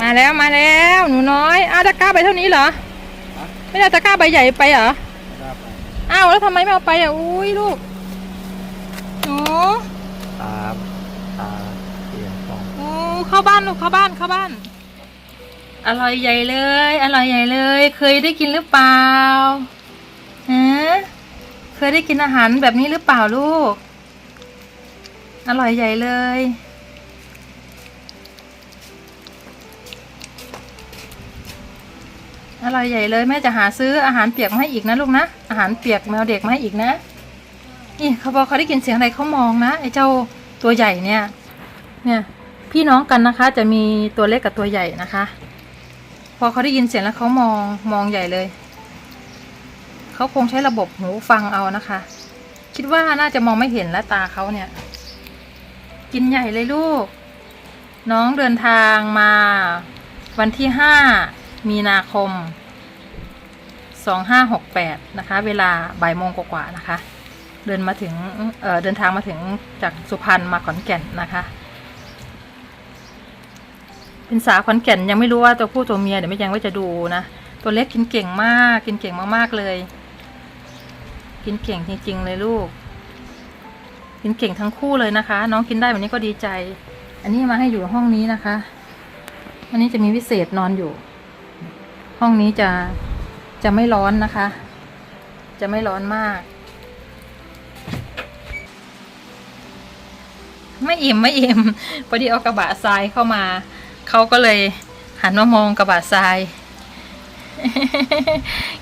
มาแล้วมาแล้วหนูน้อยอ้าวตะกร้าใบเท่านี้เหรอ ไม่ได้ตะกร้าใบใหญ่ไปเหรออ้าวแล้วทำไมไม่เอาไปอะอุ้ยลูกหนูสามสามสี่สองโอ้เข้าบ้านลูกเข้าบ้านเข้าบ้าน อร่อยใหญ่เลย อร่อยใหญ่เลย เคยได้กินหรือเปล่าฮะเคยได้กินอาหารแบบนี้หรือเปล่าลูก อร่อยใหญ่เลย อร่อยใหญ่เลยแม่จะหาซื้ออาหารเปียกมาให้อีกนะลูกนะ อาหารเปียกแมวเด็กมาให้อีกนะ นี่เขาบอกเขาได้ยินเสียงอะไรเขามองนะไอ้เจ้าตัวใหญ่เนี่ย เนี่ยพี่น้องกันนะคะ จะมีตัวเล็กกับตัวใหญ่นะคะ พอเขาได้ยินเสียงแล้วเขามองมองใหญ่เลยเขาคงใช้ระบบหูฟังเอานะคะ คิดว่าน่าจะมองไม่เห็นแล้วตาเขาเนี่ย กินใหญ่เลยลูก น้องเดินทางมา วันที่ห้า มีนาคมสองห้าหกแปดนะคะ เวลาบ่ายโมงกว่าๆนะคะ เดินมาถึงเเดินทางมาถึงจากสุพรรณมาขอนแก่นนะคะ เป็นสาวขอนแก่นยังไม่รู้ว่าตัวผู้ตัวเมียเดี๋ยวไม่ยังว่าจะดูนะ ตัวเล็กกินเก่งมาก กินเก่งมากๆเลย กินเก่งจริงๆเลยลูก กินเก่งทั้งคู่เลยนะคะ น้องกินได้แบบนี้ก็ดีใจ อันนี้มาให้อยู่ห้องนี้นะคะ วันนี้จะมีพิเศษนอนอยู่ ห้องนี้จะจะไม่ร้อนนะคะ จะไม่ร้อนมาก ไม่อิ่มไม่อิ่มพอดีเอากระบะทรายเข้ามา เขาก็เลยหันมามองกระบะทราย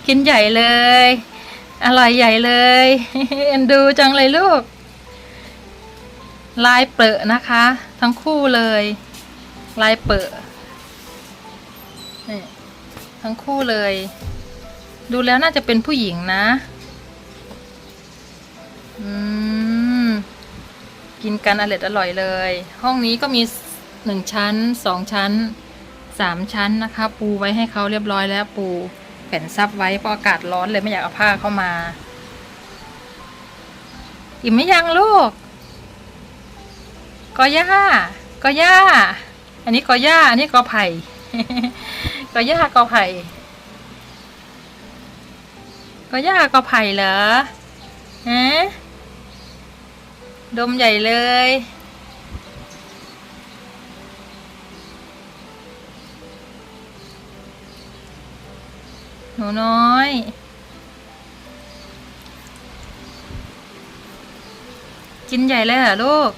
กินใหญ่เลย อร่อยใหญ่เลยเอ็นดูจังเลยลูก ลายเปอะนะคะ ทั้งคู่เลย ลายเปอะนี่ ทั้งคู่เลย ดูแล้วน่าจะเป็นผู้หญิงนะ อืม กินกันอร่อยอร่อยเลย ห้องนี้ก็มีหนึ่งชั้นสองชั้นสามชั้นนะคะ ปูไว้ให้เขาเรียบร้อยแล้วปูแผ่นซับไว้เพราะอากาศร้อนเลยไม่อยากเอาผ้าเข้ามา อิ่มไหมยังลูกกอย่ากอย่า อันนี้กอย่า อันนี้กอไผ่ กอย่ากอไผ่กอย่ากอไผ่เหรอฮะดมใหญ่เลยหนูน้อยกินใหญ่เลยเหรอลูก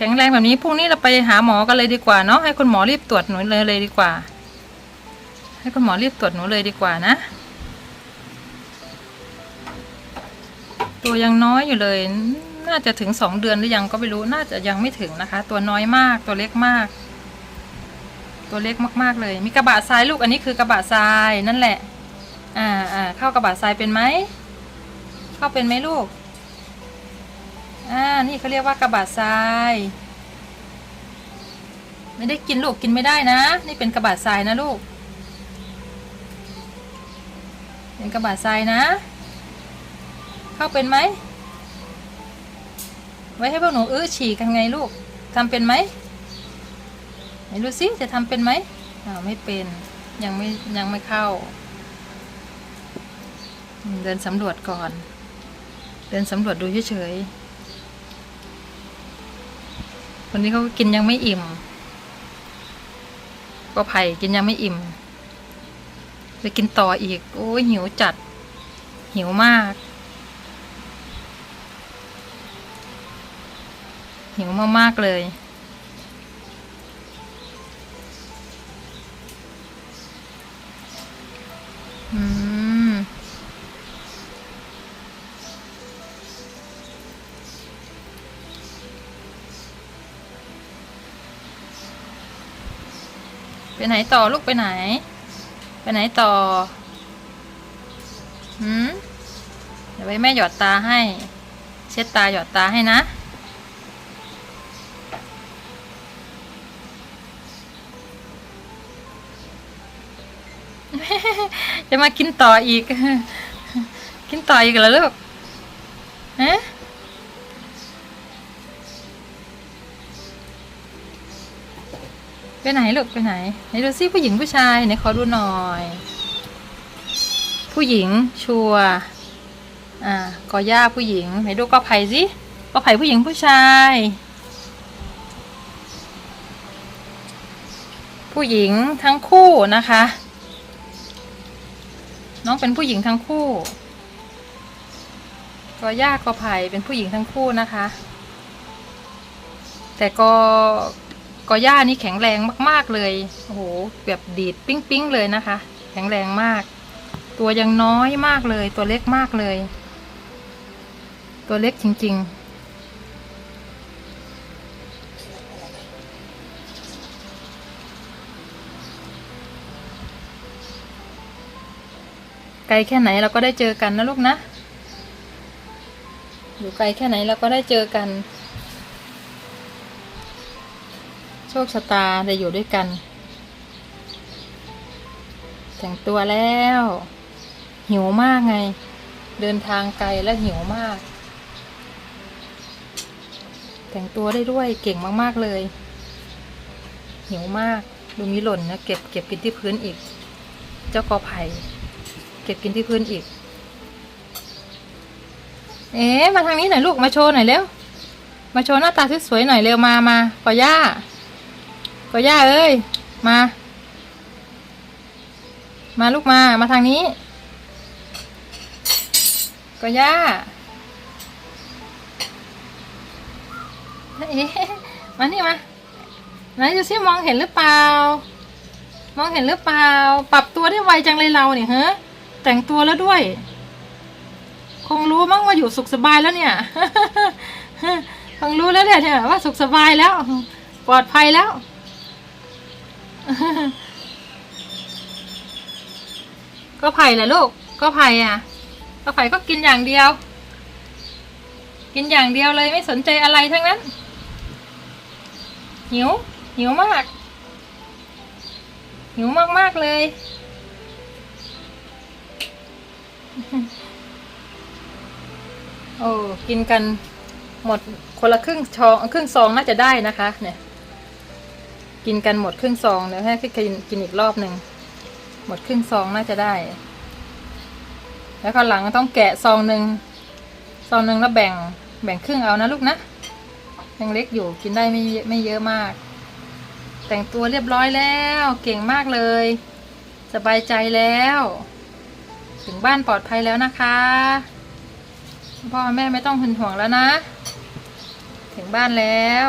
ข็งแรงแบบนี้พรุ่งนี้เราไปหาหมอกันเลยดีกว่าเนาะให้คุณหมอรีบตรวจหนูเลยเลยดีกว่า ให้คุณหมอรีบตรวจหนูเลยดีกว่านะ ตัวยังน้อยอยู่เลย น่าจะถึงสองเดือนหรือยังก็ไม่รู้น่าจะยังไม่ถึงนะคะ ตัวน้อยมากตัวเล็กมาก ตัวเล็กมาก ๆ เลย มีกระบะทรายลูกอันนี้คือกระบะทรายนั่นแหละ อ่าอ่าเข้ากระบะทรายเป็นไหมเข้าเป็นไหมลูก อ่า นี่เขาเรียกว่ากระบะทราย ไม่ได้กินลูกกินไม่ได้นะ นี่เป็นกระบะทรายนะลูก เป็นกระบะทรายนะ เข้าเป็นไหม ไว้ให้พวกหนูอื้อฉี่กันไงลูกทำเป็นไหมไหนดูสิจะทำเป็นไหมอ้าวไม่เป็น ยังไม่ยังไม่เข้า เดินสำรวจก่อน เดินสำรวจดูเฉยๆ คนนี้เขากินยังไม่อิ่มก็ไผ่กินยังไม่อิ่มไปกินต่ออีก โอ้ยหิวจัด หิวมาก หิวมากๆเลยอืม ไปไหนต่อลูกไปไหน ไปไหนต่อหืมเดี๋ยวไว้แม่หยอดตาให้ เช็ดตาหยอดตาให้นะ จะมากินต่ออีก กินต่ออีกเหรอลูกฮะ ไปไหนลูกไปไหนไหนดูซิผู้หญิงผู้ชายไหนขอดูหน่อย ผู้หญิงชัวอ่ากอย่าผู้หญิงไหนดูกอไผ่สิกอไผ่ผู้หญิงผู้ชาย ผู้หญิงทั้งคู่นะคะ น้องเป็นผู้หญิงทั้งคู่กอย่ากอไผ่เป็นผู้หญิงทั้งคู่นะคะ แต่กอ กอย่านี่แข็งแรงมากๆเลย โอ้โห แบบดีดปิ้งปิ้งๆเลยนะคะ แข็งแรงมาก ตัวยังน้อยมากเลย ตัวเล็กมากเลย ตัวเล็กจริง ๆไกลแค่ไหนเราก็ได้เจอกันนะลูกนะ อยู่ไกลแค่ไหนเราก็ได้เจอกัน โชคชะตาได้อยู่ด้วยกัน แต่งตัวแล้ว หิวมากไง เดินทางไกลและหิวมาก แต่งตัวได้ด้วยเก่งมาก ๆ เลย หิวมากดูมีหล่นนะเก็บเก็บกินที่พื้นอีก เจ้ากอไผ่เก็บกินที่พื้นอีก เอ๊ะมาทางนี้หน่อยลูกมาโชว์หน่อยเร็วมาโชว์หน้าตาสวยๆหน่อยเร็วมามาขอย่า ขอย่าเอ้ย มา มาลูกมา มาทางนี้ขอย่าเอ๊ะมานี่มาไหนดูซิมองเห็นหรือเปล่า มองเห็นหรือเปล่า ปรับตัวได้ไวจังเลยเราเนี่ยเฮ้แต่งตัวแล้วด้วย คงรู้มั้งว่าอยู่สุขสบายแล้วเนี่ย คงรู้แล้วเนี่ยว่าสุขสบายแล้ว ปลอดภัยแล้ว ก็ไผ่แหละลูก ก็ไผ่อะ ก็ไผ่ก็กินอย่างเดียว กินอย่างเดียวเลยไม่สนใจอะไรทั้งนั้น หิว หิวมาก หิวมากๆเลยโอ้กินกันหมดคนละครึ่งชองครึ่งซองน่าจะได้นะคะ เนี่ย กินกันหมดครึ่งซองเดี๋ยวให้พี่กินกินอีกรอบหนึ่งหมดครึ่งซองน่าจะได้ แล้วก็หลังต้องแกะซองหนึ่งซองหนึ่งแล้วแบ่งแบ่งครึ่งเอานะลูกนะยังเล็กอยู่กินได้ไม่ไม่เยอะมาก แต่งตัวเรียบร้อยแล้วเก่งมากเลย สบายใจแล้ว ถึงบ้านปลอดภัยแล้วนะคะพ่อแม่ไม่ต้องหึนห่วงแล้วนะ ถึงบ้านแล้ว